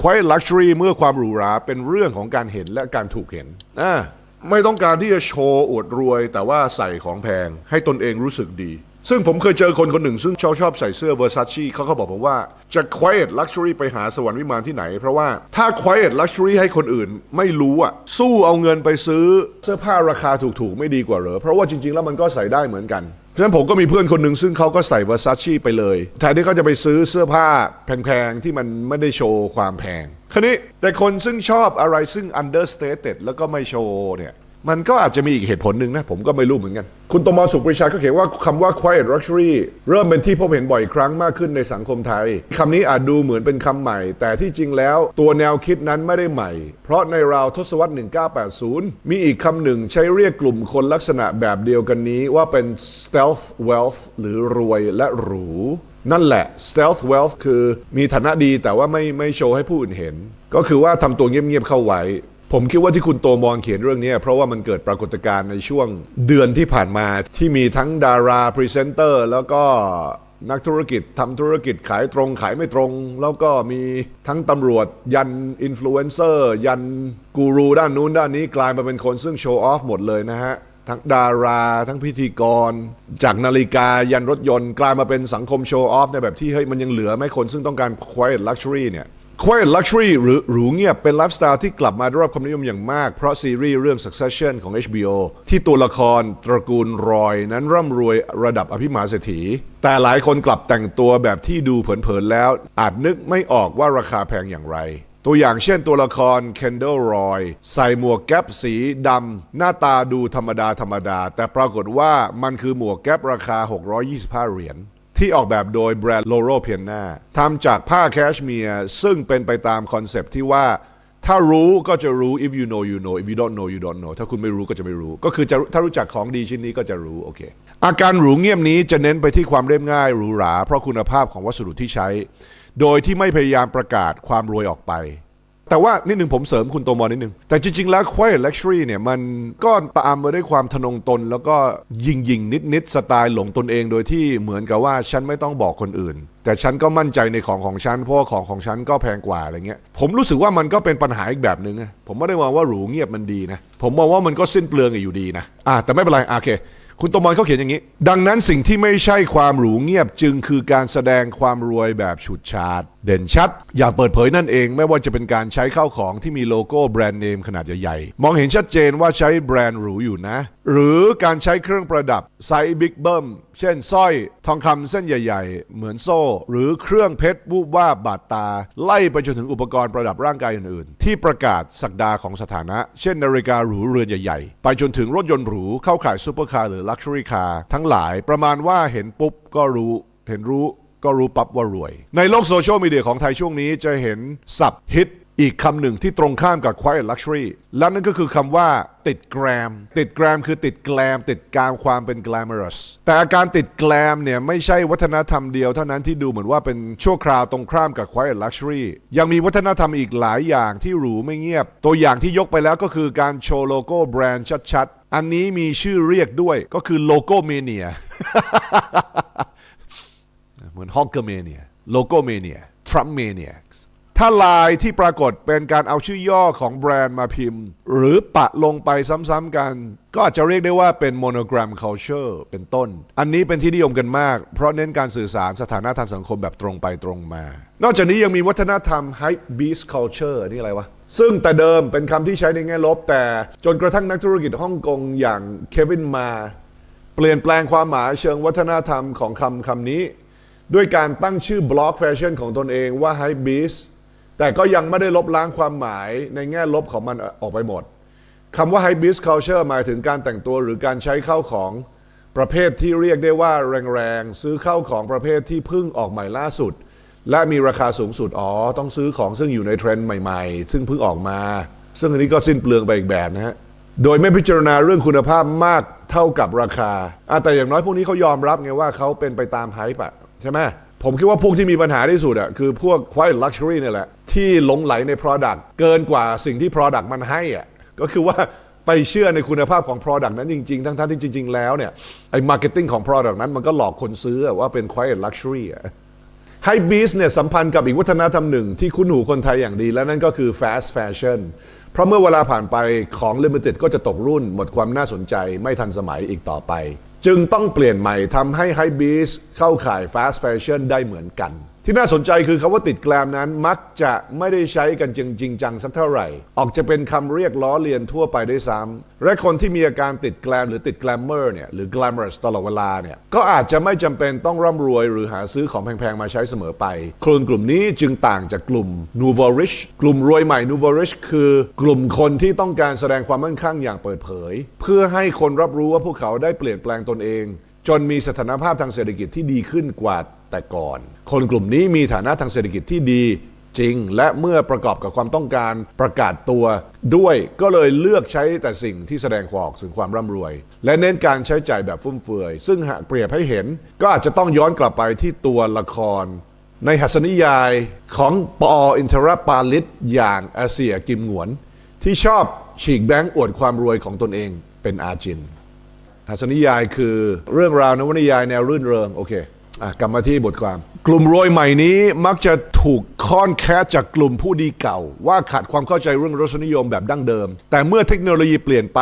Quiet Luxury เมื่อความหรูหราเป็นเรื่องของการเห็นและการถูกเห็นอ่าไม่ต้องการที่จะโชว์อวดรวย แต่ว่าใส่ของแพง ให้ตนเองรู้สึกดี ซึ่งผมเคยเจอคนคนหนึ่ง ซึ่งชอบชอบใส่เสื้อ Versace เขาก็บอกผมว่าจะ Quiet Luxury ไปหาสวรรค์วิมานที่ไหน เพราะว่าถ้า Quiet Luxury ให้คนอื่นไม่รู้อะสู้เอาเงินไปซื้อเสื้อผ้าราคาถูกๆ ไม่ดีกว่าเหรอเพราะว่าจริงๆแล้วมันก็ใส่ได้เหมือนกัน ฉะนั้นผมก็มีเพื่อนคนหนึ่งซึ่งเขาก็ใส่ Versace ไปเลยแทนที่เขาจะไปซื้อเสื้อผ้าแพงๆ ที่มันไม่ได้โชว์ความแพง คราวนี้แต่คนซึ่งชอบอะไรซึ่ง understated แล้วก็ไม่โชว์เนี่ย มันก็อาจจะมีอีกเหตุผลหนึ่งนะ ผมก็ไม่รู้เหมือนกัน คุณตมสุปรีชาก็เขียนว่าคำว่า quiet luxury เริ่มเป็นที่พบเห็นบ่อยครั้งมากขึ้นในสังคมไทยคำนี้อาจดูเหมือนเป็นคำใหม่ แต่ที่จริงแล้วตัวแนวคิดนั้นไม่ได้ใหม่ เพราะในราวทศวรรษ 1980 มีอีกคำหนึ่งใช้เรียกกลุ่มคนลักษณะแบบเดียวกันนี้ว่าเป็น stealth wealth หรือรวยและหรูนั่นแหละ stealth wealth คือมีฐานะดีแต่ว่าไม่ไม่โชว์ให้ผู้อื่นเห็น ก็คือว่าทำตัวเงียบๆเข้าไว้ ผมคิดว่าที่คุณโตมองเขียนเรื่องนี้ เพราะว่ามันเกิดปรากฏการณ์ในช่วงเดือนที่ผ่านมาที่มีทั้งดาราพรีเซนเตอร์แล้วก็นักธุรกิจทำธุรกิจขายตรงขายไม่ตรง แล้วก็มีทั้งตำรวจ ยันอินฟลูเอนเซอร์ ยันกูรูด้านนู้นด้านนี้กลายมาเป็นคนซึ่งโชว์ออฟหมดเลยนะฮะ ทั้งดารา ทั้งพิธีกร จากนาฬิกายันรถยนต์ กลายมาเป็นสังคมโชว์ออฟในแบบที่เฮ้ยมันยังเหลือไหมคนซึ่งต้องการ quiet luxury เนี่ย Quiet Luxury หรือหรูเงียบเป็นไลฟ์สไตล์ที่กลับมาได้รับความนิยมอย่างมาก เพราะซีรีส์เรื่อง Succession ของ HBO ที่ตัวละครตระกูลรอยนั้นร่ำรวยระดับอภิมหาเศรษฐี แต่หลายคนกลับแต่งตัวแบบที่ดูเผินๆแล้ว อาจนึกไม่ออกว่าราคาแพงอย่างไร ตัวอย่างเช่นตัวละคร Kendall Roy ใส่หมวกแก๊ปสีดำหน้าตาดูธรรมดาธรรมดา แต่ปรากฏว่ามันคือหมวกแก๊ปราคา 625 เหรียญ ที่ออกแบบโดยแบรนด์ Loro Piana ทำจากผ้าแคชเมียร์ซึ่งเป็นไปตามคอนเซปต์ที่ว่า ถ้ารู้ก็จะรู้ if you know you know if you don't know you don't know ถ้าคุณไม่รู้ก็จะไม่รู้ ก็คือจะถ้ารู้จักของดีชิ้นนี้ก็จะรู้โอเค อาการหรูเงียบนี้จะเน้นไปที่ความเรียบง่ายหรูหรา เพราะคุณภาพของวัสดุที่ใช้ โดยที่ไม่พยายามประกาศความรวยออกไป แต่ว่านิดหนึ่งผมเสริมคุณโตมอนิดหนึ่งแต่จริง ๆ แล้ว quiet luxury เนี่ย มันก็ตามมาด้วยความทะนงตน แล้วก็ยิงยิงนิดนิดๆสไตล์หลงตนเองโดยที่เหมือนกับว่าฉันไม่ต้องบอกคนอื่น แต่ฉันก็มั่นใจในของของฉันเพราะว่าของของฉันก็แพงกว่าอะไรเงี้ยผมรู้สึกว่ามันก็เป็นปัญหาอีกแบบหนึ่งผมไม่ได้มองว่าหรูเงียบมันดีนะผมมองว่ามันก็สิ้นเปลืองอยู่ดีนะอะแต่ไม่เป็นไรโอเคคุณโตมอนเขาเขียนอย่างนี้ ดังนั้นสิ่งที่ไม่ใช่ความหรูเงียบจึงคือการแสดงความรวยแบบฉุดฉาด เด่นชัด อย่างเปิดเผยนั่นเอง ไม่ว่าจะเป็นการใช้ข้าวของที่มีโลโก้แบรนด์เนมขนาดใหญ่ๆ มองเห็นชัดเจนว่าใช้แบรนด์หรูอยู่นะ หรือการใช้เครื่องประดับไซส์บิ๊กเบิ้มเช่นสร้อย ทองคำเส้นใหญ่ ๆ เหมือนโซ่ หรือเครื่องเพชรวูบว่าบบาดตา ไล่ไปจนถึงอุปกรณ์ประดับร่างกายอื่นๆ ที่ประกาศสักดาของสถานะ เช่นนาฬิกาหรูเรือนใหญ่ๆ ไปจนถึงรถยนต์หรูเข้าขายซูเปอร์คาร์หรือลักชัวรี่คาร์ทั้งหลายประมาณว่าเห็นปุ๊บก็รู้เห็นรู้ ก็รู้ปั๊บว่ารวย ในโลกโซเชียลมีเดียของไทยช่วงนี้จะเห็นสับฮิตอีกคำหนึ่งที่ตรงข้ามกับ quiet luxury และนั่นก็คือคำว่าติดแกรม ติดแกรมคือติดแกลม ติดกามความเป็น glamorous แต่อาการติดแกลมเนี่ยไม่ใช่วัฒนธรรมเดียวเท่านั้นที่ดูเหมือนว่าเป็นชั่วคราวตรงข้ามกับ quiet luxury ยังมีวัฒนธรรมอีกหลายอย่างที่หรูไม่เงียบ ตัวอย่างที่ยกไปแล้วก็คือการโชว์โลโก้แบรนด์ชัดๆ อันนี้มีชื่อเรียกด้วยก็คือโลโก้เมเนีย ฮอกเกอร์เมเนียโลโก้เมเนียทรัมเมเนียถ้าลายที่ปรากฏเป็นการเอาชื่อย่อของแบรนด์มาพิมพ์ หรือปะลงไปซ้ำๆกัน ก็อาจจะเรียกได้ว่าเป็น monogram culture เป็นต้น อันนี้เป็นที่นิยมกันมาก เพราะเน้นการสื่อสารสถานะทางสังคมแบบตรงไปตรงมา นอกจากนี้ยังมีวัฒนธรรม hype beast culture นี่อะไรวะ ซึ่งแต่เดิมเป็นคำที่ใช้ในแง่ลบ แต่จนกระทั่งนักธุรกิจฮ่องกงอย่างเควินมา เปลี่ยนแปลงความหมายเชิงวัฒนธรรมของคำคำนี้ ด้วยการตั้งชื่อบล็อกแฟชั่นของตนเองว่า Hype Beast แต่ก็ยังไม่ได้ลบล้างความหมายในแง่ลบของมันออกไปหมดคำว่า Hype Beast Culture หมายถึงการแต่งตัวหรือการใช้เข้าของประเภทที่เรียกได้ว่าแรงๆ ซื้อเข้าของประเภทที่เพิ่งออกใหม่ล่าสุด และมีราคาสูงสุด อ๋อ ต้องซื้อของซึ่งอยู่ในเทรนด์ใหม่ๆ ซึ่งเพิ่งออกมา ซึ่งอันนี้ก็สิ้นเปลืองไปอีกแบบนะฮะโดยไม่พิจารณาเรื่องคุณภาพมากเท่ากับราคาอแต่อย่างน้อยพวกนี้เขายอมรับไงว่าเขาเป็นไปตามไฮป์อะ ใช่ไหมผมคิดว่าพวกที่มีปัญหาที่สุดอะคือพวก quiet luxury เนี่ยแหละ ที่หลงไหลใน product เกินกว่าสิ่งที่ product มันให้อะก็คือว่าไปเชื่อในคุณภาพของ product นั้นจริง ๆ ทั้งๆที่จริง ๆ แล้วเนี่ยไอ้ marketing ของ product นั้นมันก็หลอกคนซื้อว่าเป็น quiet luxury อะไฮบีสเนี่ยสัมพันธ์กับอีกวัฒนธรรมหนึ่งที่คุ้นหูคนไทยอย่างดี และนั่นก็คือ fast fashion เพราะเมื่อเวลาผ่านไปของ limited ก็จะตกรุ่น หมดความน่าสนใจไม่ทันสมัยอีกต่อไป จึงต้องเปลี่ยนใหม่ทำให้ไฮบีสเข้าข่ายฟาสต์แฟชั่นได้เหมือนกัน ที่น่าสนใจคือคาว่าติดแกลมนั้นมักจะไม่ได้ใช้กันจริงจริงจังสักเท่าไหร่ ออกจะเป็นคำเรียกล้อเลียนทั่วไปด้วยซ้ำและคนที่มีอาการติดแกลมหรือติดแกลมเมอร์เนี่ยหรือ glamorous ตลอดเวลาเนี่ยก็อาจจะไม่จำเป็นต้องร่ำรวยหรือหาซื้อของแพง ๆ มาใช้เสมอไป คนกลุ่มนี้จึงต่างจากกลุ่ม nouveau rich กลุ่มรวยใหม่ nouveau rich คือกลุ่มคนที่ต้องการแสดงความมั่นคงอย่างเปิดเผย เพื่อให้คนรับรู้ว่าพวกเขาได้เปลี่ยนแปลงตนเอง จนมีสถานภาพทางเศรษฐกิจที่ดีขึ้นกว่า แต่ก่อน คนกลุ่มนี้มีฐานะทางเศรษฐกิจที่ดีจริง และเมื่อประกอบกับความต้องการประกาศตัวด้วย ก็เลยเลือกใช้แต่สิ่งที่แสดงออกถึงความร่ำรวย และเน้นการใช้จ่ายแบบฟุ่มเฟือย ซึ่งหากเปรียบให้เห็น ก็อาจจะต้องย้อนกลับไปที่ตัวละคร ในหัสนิยายของปออินทรปาลิตอย่างอาเซียกิมหงวน ที่ชอบฉีกแบงก์อวดความรวยของตนเองเป็นอาจินทัศนิยายคือเรื่องราวนวนิยายแนวรื่นเริงโอเค อะกลับมาที่บทความ กลุ่มรวยใหม่นี้มักจะถูกค้อนแค้จากกลุ่มผู้ดีเก่า ว่าขาดความเข้าใจเรื่องรสนิยมแบบดั้งเดิม แต่เมื่อเทคโนโลยีเปลี่ยนไป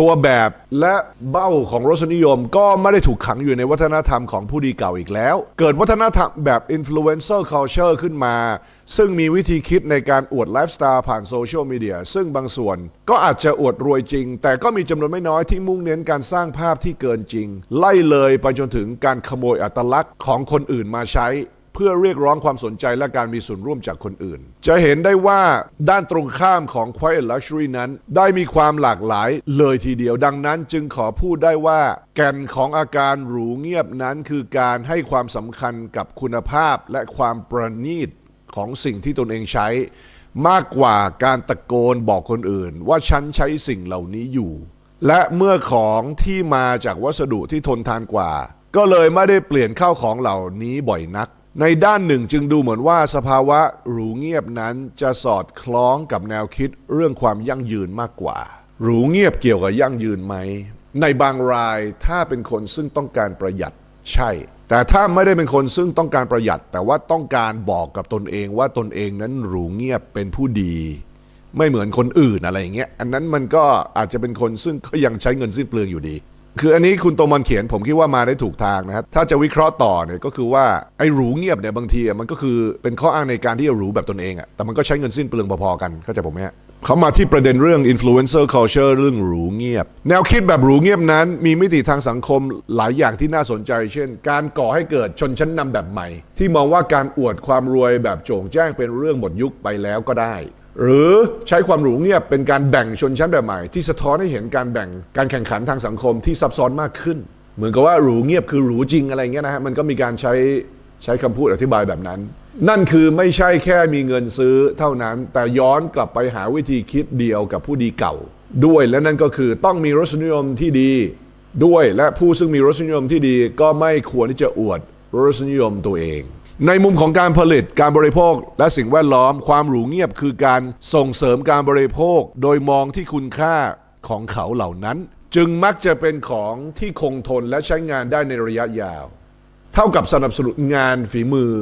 ตัวแบบและเบ้าของรสนิยมก็ไม่ได้ถูกขังอยู่ในวัฒนธรรมของผู้ดีเก่าอีกแล้ว เกิดวัฒนธรรมแบบ influencer culture ขึ้นมา ซึ่งมีวิธีคิดในการอวดไลฟ์สไตล์ผ่านโซเชียลมีเดียซึ่งบางส่วนก็อาจจะอวดรวยจริง แต่ก็มีจำนวนไม่น้อยที่มุ่งเน้นการสร้างภาพที่เกินจริง ไล่เลยไปจนถึงการขโมยอัตลักษณ์ของคนอื่นมาใช้ เพื่อเรียกร้องความสนใจและการมีส่วนร่วมจากคนอื่น จะเห็นได้ว่าด้านตรงข้ามของ Quiet Luxury นั้น ได้มีความหลากหลายเลยทีเดียวดังนั้นจึงขอพูดได้ว่า แก่นของอาการหรูเงียบนั้นคือการให้ความสำคัญกับคุณภาพและความประณีตของสิ่งที่ตนเองใช้ มากกว่าการตะโกนบอกคนอื่น ว่าฉันใช้สิ่งเหล่านี้อยู่ และเมื่อของที่มาจากวัสดุที่ทนทานกว่า ก็เลยไม่ได้เปลี่ยนเข้าของเหล่านี้บ่อยนัก ในด้านหนึ่งจึงดูเหมือนว่าสภาวะหรูเงียบนั้นจะสอดคล้องกับแนวคิดเรื่องความยั่งยืนมากกว่า หรูเงียบเกี่ยวกับยั่งยืนไหม ในบางรายถ้าเป็นคนซึ่งต้องการประหยัดใช่ แต่ถ้าไม่ได้เป็นคนซึ่งต้องการประหยัด แต่ว่าต้องการบอกกับตนเองว่าตนเองนั้นหรูเงียบเป็นผู้ดี ไม่เหมือนคนอื่นอะไรอย่างเงี้ยอันนั้นมันก็อาจจะเป็นคนซึ่งก็ยังใช้เงินสิ้นเปลืองอยู่ดี คืออันนี้คุณโตมันเขียนผมคิดว่ามาได้ถูกทางนะครับ ถ้าจะวิเคราะห์ต่อเนี่ยก็คือว่าไอ้หรูเงียบเนี่ยบางทีมันก็คือเป็นข้ออ้างในการที่จะหรูแบบตนเองอะแต่มันก็ใช้เงินสิ้นเปลืองพอๆกันเข้าใจผมไหมฮะเขามาที่ประเด็นเรื่อง influencer culture เรื่องหรูเงียบ แนวคิดแบบหรูเงียบนั้น มีมิติทางสังคมหลายอย่างที่น่าสนใจ เช่น การก่อให้เกิดชนชั้นนำแบบใหม่ ที่มองว่าการอวดความรวยแบบโจ่งแจ้งเป็นเรื่องหมดยุคไปแล้วก็ได้ หรือใช้ความหรูเงียบเป็นการแบ่งชนชั้นแบบใหม่ ที่สะท้อนให้เห็นการแบ่งการแข่งขันทางสังคมที่ซับซ้อนมากขึ้น เหมือนกับว่าหรูเงียบคือหรูจริงอะไรเงี้ยนะฮะมันก็มีการใช้ใช้คำพูดอธิบายแบบนั้น นั่นคือไม่ใช่แค่มีเงินซื้อเท่านั้น แต่ย้อนกลับไปหาวิธีคิดเดียวกับผู้ดีเก่า ด้วยและนั่นก็คือต้องมีรสนิยมที่ดีด้วยและผู้ซึ่งมีรสนิยมที่ดีก็ไม่ควรที่จะอวดรสนิยมตัวเอง ในมุมของการผลิตการบริโภคและสิ่งแวดล้อมความหรูเงียบคือการส่งเสริมการบริโภค โดยมองที่คุณค่าของเขาเหล่านั้น จึงมักจะเป็นของที่คงทนและใช้งานได้ในระยะยาว เท่ากับสนับสนุนงานฝีมือ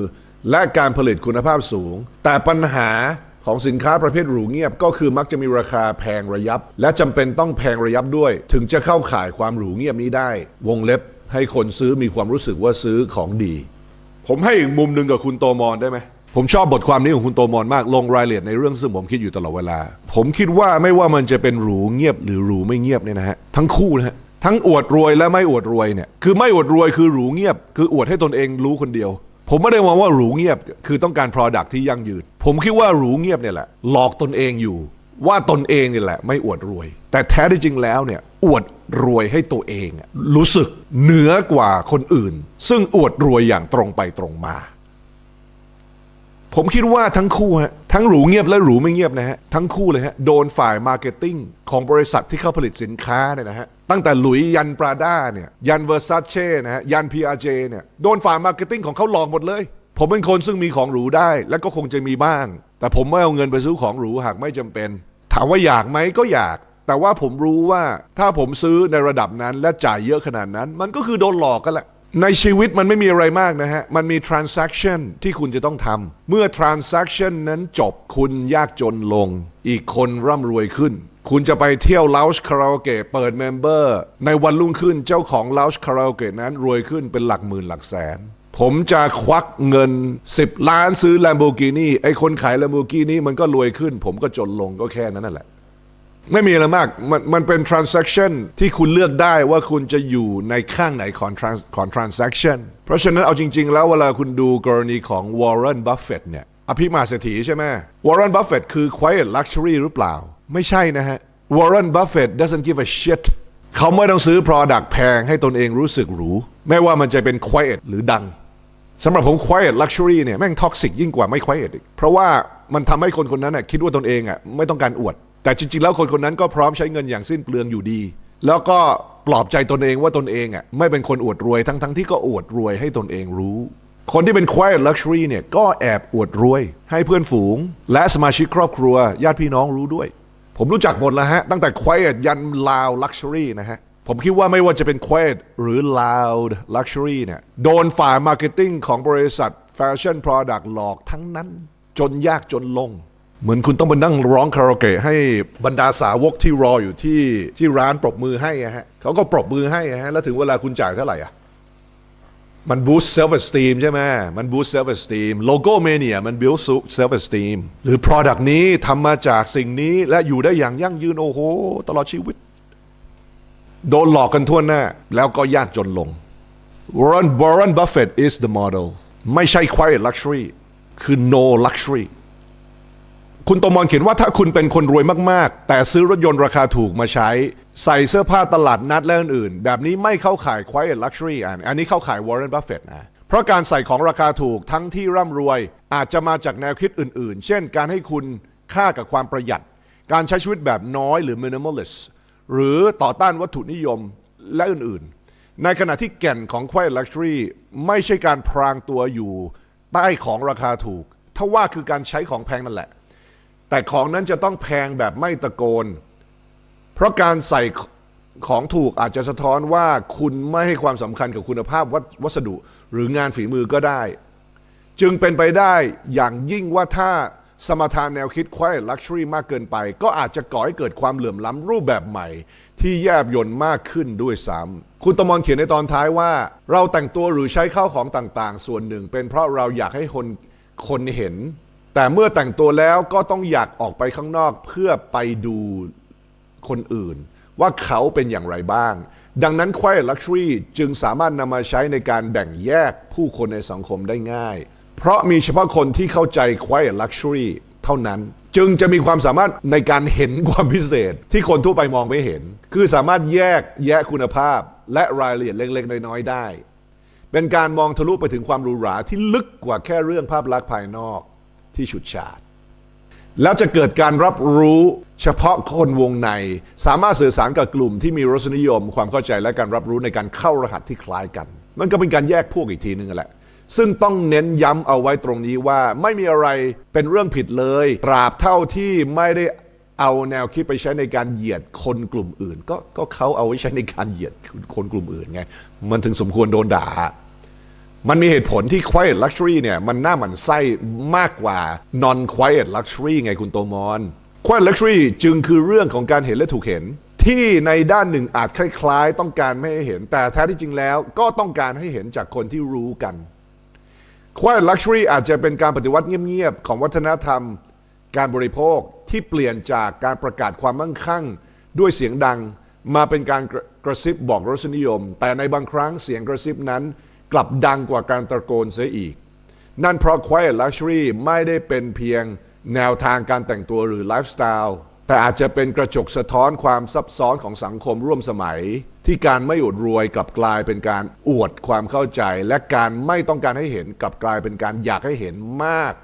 และการผลิตคุณภาพสูง แต่ปัญหาของสินค้าประเภทหรูเงียบก็คือมักจะมีราคาแพงระยับ และจำเป็นต้องแพงระยับด้วย ถึงจะเข้าข่ายความหรูเงียบนี้ได้ วงเล็บให้คนซื้อมีความรู้สึกว่าซื้อของดี ผมให้อีกมุมหนึ่งกับคุณโตมอนได้ไหมผมชอบบทความนี้ของคุณโตมอนมากลงรายละเอียดในเรื่องซึ่งผมคิดอยู่ตลอดเวลา ผมคิดว่าไม่ว่ามันจะเป็นหรูเงียบหรือหรูไม่เงียบเนี่ยนะฮะทั้งคู่นะฮะทั้งอวดรวยและไม่อวดรวยเนี่ยคือไม่อวดรวยคือหรูเงียบ คืออวดให้ตนเองรู้คนเดียว ผมไม่ได้มองว่าหรูเงียบ คือต้องการ Product ที่ยั่งยืน ผมคิดว่าหรูเงียบเนี่ยแหละหลอกตนเองอยู่ ว่าตนเองนี่แหละไม่อวดรวย แต่แท้ที่จริงแล้วเนี่ยอวดรวยให้ตัวเอง รู้สึกเหนือกว่าคนอื่น ซึ่งอวดรวยอย่างตรงไปตรงมา ผมคิดว่าทั้งคู่ฮะทั้งหรูเงียบและหรูไม่เงียบนะฮะทั้งคู่เลยฮะโดนฝ่ายมาร์เก็ตติ้งของบริษัทที่เขาผลิตสินค้าเนี่ยนะฮะตั้งแต่หลุยยันปราด้าเนี่ยยันเวอร์ซัชเช่นะฮะยันพีอาเจเนี่ยโดนฝ่ายมาร์เก็ตติ้งของเขาหลอกหมดเลย ผมเป็นคนซึ่งมีของหรูได้ และก็คงจะมีบ้าง แต่ผมไม่เอาเงินไปซื้อของหรูหากไม่จำเป็น ถามว่าอยากไหมก็อยาก แต่ว่าผมรู้ว่าถ้าผมซื้อในระดับนั้นและจ่ายเยอะขนาดนั้น มันก็คือโดนหลอกกันแหละในชีวิตมันไม่มีอะไรมากนะฮะ มันมี transaction ที่คุณจะต้องทำ เมื่อ transaction นั้นจบคุณยากจนลง อีกคนร่ำรวยขึ้น คุณจะไปเที่ยว lounge karaoke เปิดเมมเบอร์ ในวันรุ่งขึ้นเจ้าของ lounge karaoke นั้นรวยขึ้นเป็นหลักหมื่นหลักแสน ผมจะควักเงิน 10 ล้านซื้อ Lamborghini ไอ้คนขาย Lamborghini มันก็รวยขึ้น ผมก็จนลงก็แค่นั้นนั่นแหละ ไม่มีอะไรมาก มันมันเป็น transaction ที่คุณเลือกได้ว่าคุณจะอยู่ในข้างไหนของ trans ของ transaction เพราะฉะนั้นเอาจริง ๆ แล้วเวลาคุณดูกรณีของ Warren Buffett เนี่ย อภิมาเศรษฐีใช่ไหม Warren Buffett คือ quiet luxury หรือเปล่า ไม่ใช่นะฮะ Warren Buffett doesn't give a shit เขาไม่ต้องซื้อ product แพงให้ตนเองรู้สึกหรู ไม่ว่ามันจะเป็น quiet หรือดังสำหรับผม quiet luxury เนี่ยแม่งท็อกซิกยิ่งกว่าไม่ quiet อีก เพราะว่ามันทำให้คนคนนั้นน่ะคิดว่าตนเองอะไม่ต้องการอวด แต่จริงๆ แล้วคนคนนั้นก็พร้อมใช้เงินอย่างสิ้นเปลืองอยู่ดี แล้วก็ปลอบใจตนเองว่าตนเองอะไม่เป็นคนอวดรวยทั้งๆที่ก็อวดรวยให้ตนเองรู้ คนที่เป็น quiet luxury เนี่ยก็แอบอวดรวย ให้เพื่อนฝูง และสมาชิกครอบครัวญาติพี่น้องรู้ด้วย ผมรู้จักหมดแล้วฮะ ตั้งแต่ quiet ยัน loud luxury นะฮะ ผมคิดว่าไม่ว่าจะเป็น quiet หรือ loud luxury เนี่ย โดนฝ่าย marketing ของบริษัท fashion product หลอกทั้งนั้น จนยากจนลง เหมือนคุณต้องไปนั่งร้องคาราโอเกะให้บรรดาสาวกที่รออยู่ที่ที่ร้านปรบมือให้อะฮะเขาก็ปรบมือให้อะฮะแล้วถึงเวลาคุณจ่ายเท่าไหร่อะ มันบูสต์เซลฟ์เอสตีมใช่ไหมมันบูสต์เซลฟ์เอสตีมโลโก้เมเนียมันบิลสูเซลฟ์เอสตีมหรือ Product นี้ทำมาจากสิ่งนี้และอยู่ได้อย่างยั่งยืนโอ้โห ตลอดชีวิต โดนหลอกกันทั่วหน้า แล้วก็ยากจนลง Warren Warren Buffett is the model ไม่ใช่ quiet luxury คือ no luxury คุณตมอนเขียนว่าถ้าคุณเป็นคนรวยมากๆ แต่ซื้อรถยนต์ราคาถูกมาใช้ ใส่เสื้อผ้าตลาดนัดและอื่นๆ แบบนี้ไม่เข้าข่าย quiet luxury อันอันนี้เข้าข่าย Warren Buffett นะเพราะการใส่ของราคาถูกทั้งที่ร่ำรวย อาจจะมาจากแนวคิดอื่นๆ เช่น การให้คุณค่ากับความประหยัด การใช้ชีวิตแบบน้อยหรือ minimalist หรือต่อต้านวัตถุนิยมและอื่นๆ ในขณะที่แก่นของ quiet luxury ไม่ใช่การพรางตัวอยู่ใต้ของราคาถูก ถ้าว่าคือการใช้ของแพงนั่นแหละ แต่ของนั้นจะต้องแพงแบบไม่ตะโกน เพราะการใส่ของถูกอาจจะสะท้อนว่าคุณไม่ให้ความสำคัญกับคุณภาพวัสวัสดุหรืองานฝีมือก็ได้ จึงเป็นไปได้อย่างยิ่งว่าถ้าสมทานแนวคิด quiet luxury มากเกินไป ก็อาจจะก่อให้เกิดความเหลื่อมล้ำรูปแบบใหม่ ที่แยบยนต์มากขึ้นด้วยซ้ำคุณตมอนเขียนในตอนท้ายว่า เราแต่งตัวหรือใช้ข้าวของต่างๆ ส่วนหนึ่ง เป็นเพราะเราอยากให้คนคนเห็น แต่เมื่อแต่งตัวแล้วก็ต้องอยากออกไปข้างนอกเพื่อไปดูคนอื่น ว่าเขาเป็นอย่างไรบ้าง ดังนั้น quiet luxury จึงสามารถนำมาใช้ในการแบ่งแยกผู้คนในสังคมได้ง่าย เพราะมีเฉพาะคนที่เข้าใจ quiet luxury เท่านั้น จึงจะมีความสามารถในการเห็นความพิเศษ ที่คนทั่วไปมองไม่เห็น คือสามารถแยกแยะคุณภาพ และรายละเอียดเล็กๆ น้อยๆได้ เป็นการมองทะลุไปถึงความหรูหราที่ลึกกว่าแค่เรื่องภาพลักษณ์ภายนอก ที่ฉุดฉาด แล้วจะเกิดการรับรู้เฉพาะคนวงใน สามารถสื่อสารกับกลุ่มที่มีรสนิยม ความเข้าใจและการรับรู้ในการเข้ารหัสที่คล้ายกัน มันก็เป็นการแยกพวกอีกทีนึงแหละซึ่งต้องเน้นย้ำเอาไว้ตรงนี้ว่าไม่มีอะไรเป็นเรื่องผิดเลย ตราบเท่าที่ไม่ได้เอาแนวคิดไปใช้ในการเหยียดคนกลุ่มอื่น ก็ก็เขาเอาไว้ใช้ในการเหยียดคนกลุ่มอื่นไง มันถึงสมควรโดนด่า มันมีเหตุผลที่ quiet luxury เนี่ย มันน่าหมันไส้มากกว่า non quiet luxury ไงคุณโตมอน quiet luxury จึงคือเรื่องของการเห็นและถูกเห็น ที่ในด้านหนึ่งอาจคล้าย ๆ ต้องการไม่ให้เห็น แต่แท้ที่จริงแล้วก็ต้องการให้เห็นจากคนที่รู้กัน quiet luxury อาจจะเป็นการปฏิวัติเงียบๆ ของวัฒนธรรม การบริโภคที่เปลี่ยนจากการประกาศความมั่งคั่ง ด้วยเสียงดังมาเป็นการกระกระซิบบอกรสนิยม แต่ในบางครั้งเสียงกระซิบนั้น กลับดังกว่าการตะโกนเสียอีก นั่นเพราะ quiet luxury ไม่ได้เป็นเพียงแนวทางการแต่งตัวหรือไลฟ์สไตล์แต่อาจจะเป็นกระจกสะท้อนความซับซ้อนของสังคมร่วมสมัย ที่การไม่อวดรวยกลับกลายเป็นการอวดความเข้าใจ และการไม่ต้องการให้เห็นกลับกลายเป็นการอยากให้เห็นมาก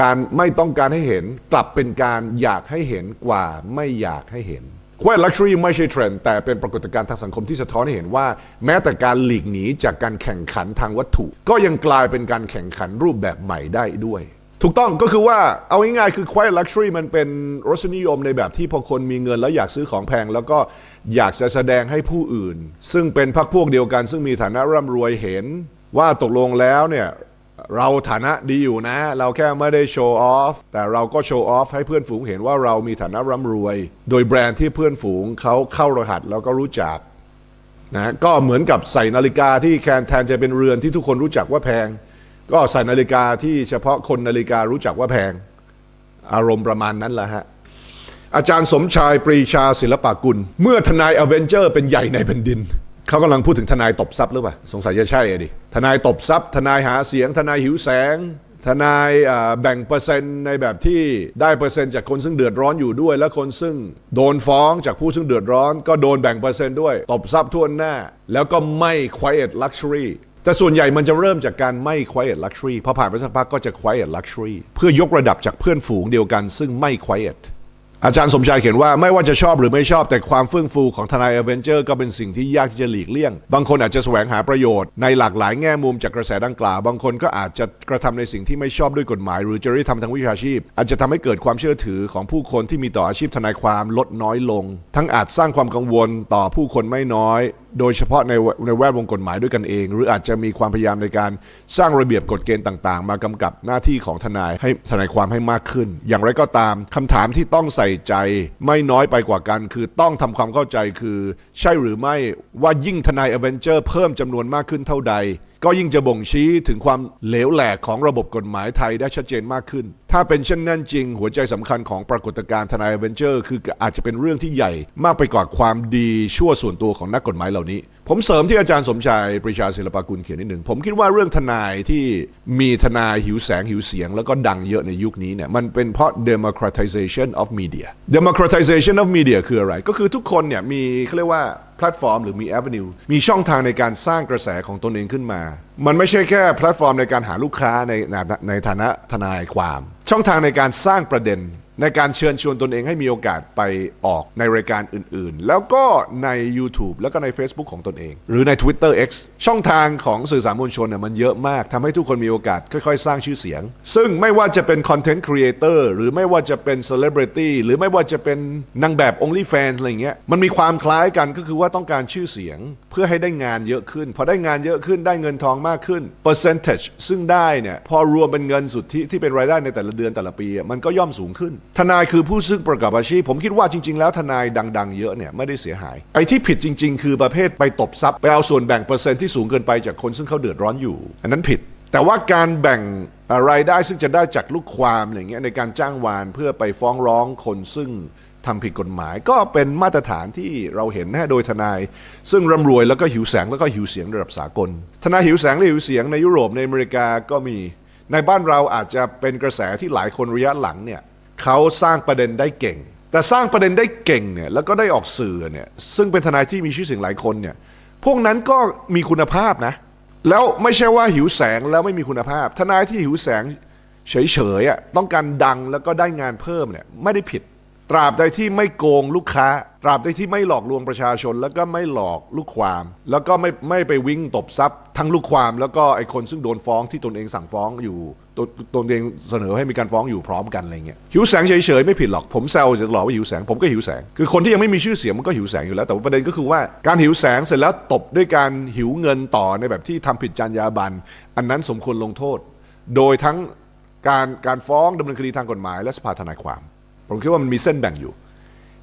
การไม่ต้องการให้เห็นกลับเป็นการอยากให้เห็นกว่าไม่อยากให้เห็น Quiet Luxury ไม่ใช่เทรนด์แต่เป็นปรากฏการณ์ทางสังคมที่สะท้อนให้เห็นว่า แม้แต่การหลีกหนีจากการแข่งขันทางวัตถุ ก็ยังกลายเป็นการแข่งขันรูปแบบใหม่ได้ด้วย ถูกต้องก็คือว่าเอาง่ายๆคือ quiet luxury มันเป็นรสนิยมในแบบที่พอคนมีเงินแล้วอยากซื้อของแพง แล้วก็อยากจะแสดงให้ผู้อื่น ซึ่งเป็นพรรคพวกเดียวกัน ซึ่งมีฐานะร่ำรวยเห็นว่าตกลงแล้วเนี่ย เราฐานะดีอยู่นะ เราแค่ไม่ได้โชว์ออฟแต่เราก็โชว์ออฟให้เพื่อนฝูงเห็นว่าเรามีฐานะร่ำรวย โดยแบรนด์ที่เพื่อนฝูงเขาเข้ารหัสแล้วก็รู้จักนะก็เหมือนกับใส่นาฬิกาที่แคนแทนจะเป็นเรือนที่ทุกคนรู้จักว่าแพง ก็ใส่นาฬิกาที่เฉพาะคนนาฬิการู้จักว่าแพง อารมณ์ประมาณนั้นแหละฮะอาจารย์สมชายปรีชาศิลปากุล เมื่อทนายอเวนเจอร์เป็นใหญ่ในแผ่นดิน เขากำลังพูดถึงทนายตบทรัพย์หรือเปล่าสงสัยจะใช่อะดิทนายตบทรัพย์ ทนายหาเสียง ทนายหิวแสง ทนายแบ่งเปอร์เซ็นต์ในแบบที่ได้เปอร์เซ็นต์จากคนซึ่งเดือดร้อนอยู่ด้วย และคนซึ่งโดนฟ้องจากผู้ซึ่งเดือดร้อน ก็โดนแบ่งเปอร์เซ็นต์ด้วยตบทรัพย์ทั่วหน้า แล้วก็ไม่ quiet luxury แต่ส่วนใหญ่มันจะเริ่มจากการไม่ quiet luxury พอผ่านไปสักพักก็จะ quiet luxury เพื่อยกระดับจากเพื่อนฝูงเดียวกัน ซึ่งไม่ quiet อาจารย์สมชายเขียนว่าไม่ว่าจะชอบหรือไม่ชอบแต่ความเฟื่องฟูของทนายอเวนเจอร์ก็เป็นสิ่งที่ยากที่จะหลีกเลี่ยง บางคนอาจจะแสวงหาประโยชน์ในหลากหลายแง่มุมจากกระแสดังกล่าว บางคนก็อาจจะกระทำในสิ่งที่ไม่ชอบด้วยกฎหมาย หรือจริยธรรมทางวิชาชีพ อาจจะทำให้เกิดความเชื่อถือของผู้คนที่มีต่ออาชีพทนายความลดน้อยลง ทั้งอาจสร้างความกังวลต่อผู้คนไม่น้อย โดยเฉพาะในในแวดวงกฎหมายด้วยกันเอง หรืออาจจะมีความพยายามในการสร้างระเบียบกฎเกณฑ์ต่างๆ มากำกับหน้าที่ของทนายให้ทนายความให้มากขึ้น อย่างไรก็ตามคำถามที่ต้องใส่ใจไม่น้อยไปกว่ากัน คือต้องทำความเข้าใจคือ ใช่หรือไม่ว่ายิ่งทนายอเวนเจอร์เพิ่มจำนวนมากขึ้นเท่าใด ก็ยิ่งจะบ่งชี้ถึงความเหลวแหลกของระบบกฎหมายไทยได้ชัดเจนมากขึ้น ถ้าเป็นเช่นนั้นจริง หัวใจสำคัญของปรากฏการณ์ทนายเวนเจอร์ คืออาจจะเป็นเรื่องที่ใหญ่มากไปกว่าความดีชั่วส่วนตัวของนักกฎหมายเหล่านี้ ผมเสริมที่อาจารย์สมชายปรีชาศิลปากุลเขียนนิดหนึ่งผมคิดว่าเรื่องทนายที่มีทนายหิวแสงหิวเสียง แล้วก็ดังเยอะในยุคนี้เนี่ยมันเป็นเพราะ democratization of media democratization of media คืออะไร ก็คือทุกคนเนี่ยมีเขาเรียกว่าแพลตฟอร์มหรือมี avenue มีช่องทางในการสร้างกระแสของตนเองขึ้นมา มันไม่ใช่แค่แพลตฟอร์มในการหาลูกค้าในในในฐานะทนายความ ช่องทางในการสร้างประเด็น ในการเชิญชวนตนเองให้มีโอกาสไปออกในรายการอื่นๆ แล้วก็ใน YouTube แล้วก็ใน Facebook ของตนเอง หรือใน Twitter X ช่องทางของสื่อสารมวลชนเนี่ยมันเยอะมากทำให้ทุกคนมีโอกาสค่อยๆ สร้างชื่อเสียง ซึ่งไม่ว่าจะเป็น Content Creator หรือไม่ว่าจะเป็น Celebrity หรือไม่ว่าจะเป็นนางแบบ OnlyFans อะไรเงี้ยมันมีความคล้ายกันก็คือว่าต้องการชื่อเสียง เพื่อให้ได้งานเยอะขึ้น พอได้งานเยอะขึ้นได้เงินทองมากขึ้น percentage ซึ่งได้เนี่ยพอรวมเป็นเงินสุทธิที่เป็นรายได้ในแต่ละเดือนแต่ละปีมันก็ย่อมสูงขึ้นทนายคือผู้ซึ่งประกอบอาชีพ ผมคิดว่าจริง ๆ แล้วทนายดัง ๆ เยอะเนี่ยไม่ได้เสียหาย ไอ้ที่ผิดจริง ๆ คือประเภทไปตบทรัพย์ไปเอาส่วนแบ่งเปอร์เซ็นต์ที่สูงเกินไปจากคนซึ่งเขาเดือดร้อนอยู่ อันนั้นผิด แต่ว่าการแบ่งอ่ารายได้ซึ่งจะได้จากลูกความอะไรเงี้ยในการจ้างวานเพื่อไปฟ้องร้องคนซึ่งทำผิดกฎหมายก็เป็นมาตรฐานที่เราเห็นนะโดยทนาย ซึ่งร่ำรวยแล้วก็หิวแสงแล้วก็หิวเสียงระดับสากล ทนายหิวแสงและหิวเสียงในยุโรปในอเมริกาก็มีในบ้านเราอาจจะเป็นกระแสที่หลายคนระยะหลังเนี่ย เขาสร้างประเด็นได้เก่ง แต่สร้างประเด็นได้เก่งเนี่ยแล้วก็ได้ออกสื่อเนี่ยซึ่งเป็นทนายที่มีชื่อเสียงหลายคนเนี่ยพวกนั้นก็มีคุณภาพนะ แล้วไม่ใช่ว่าหิวแสงแล้วไม่มีคุณภาพ ทนายที่หิวแสงเฉยๆอะต้องการดังแล้วก็ได้งานเพิ่มเนี่ยไม่ได้ผิด ราบใดที่ไม่โกงลูกค้า ตราบใดที่ไม่หลอกลวงประชาชน แล้วก็ไม่หลอกลูกความ แล้วก็ไม่ไม่ไปวิ่งตบทรัพย์ ทั้งลูกความ แล้วก็ไอ้คนซึ่งโดนฟ้องที่ตนเองสั่งฟ้องอยู่ตนตนเองเสนอให้มีการฟ้องอยู่พร้อมกันอะไรเงี้ยหิวแสงเฉยๆไม่ผิดหรอกผมแซวจะหลอกว่าหิวแสงผมก็หิวแสงคือคนที่ยังไม่มีชื่อเสียงมันก็หิวแสงอยู่แล้ว แต่ประเด็นก็คือว่าการหิวแสงเสร็จแล้วตบด้วยการหิวเงินต่อในแบบที่ทำผิดจรรยาบรรณอันนั้นสมควรลงโทษ โดยทั้งการการฟ้องดำเนินคดีทางกฎหมายและสภาทนายความ ผมคิดว่ามันมีเส้นแบ่งอยู่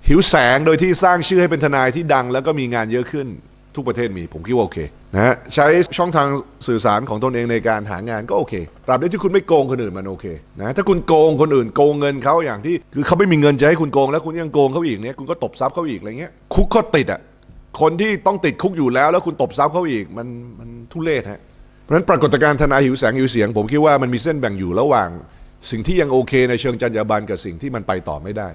หิวแสงโดยที่สร้างชื่อให้เป็นทนายที่ดัง แล้วก็มีงานเยอะขึ้นทุกประเทศมีผมคิดว่าโอเคนะฮะใช้ช่องทางสื่อสารของตนเองในการหางานก็โอเคตราบใดที่คุณไม่โกงคนอื่นมันโอเคนะถ้าคุณโกงคนอื่นโกงเงินเขาอย่างที่คือเขาไม่มีเงินจะให้คุณโกง แล้วคุณยังโกงเขาอีกเนี่ยคุณก็ตบทรัพย์เขาอีกอะไรเงี้ยคุกก็ติดอะคนที่ต้องติดคุกอยู่แล้ว แล้วคุณตบทรัพย์เขาอีกมันมันทุเรศฮะเพราะฉะนั้นปรากฏการณ์ทนายหิวแสงหิวเสียง ผมคิดว่ามันมีเส้นแบ่งอยู่ระหว่าง สิ่งที่ยังโอเคในเชิงจรรยาบรรณกับสิ่งที่มันไปต่อไม่ได้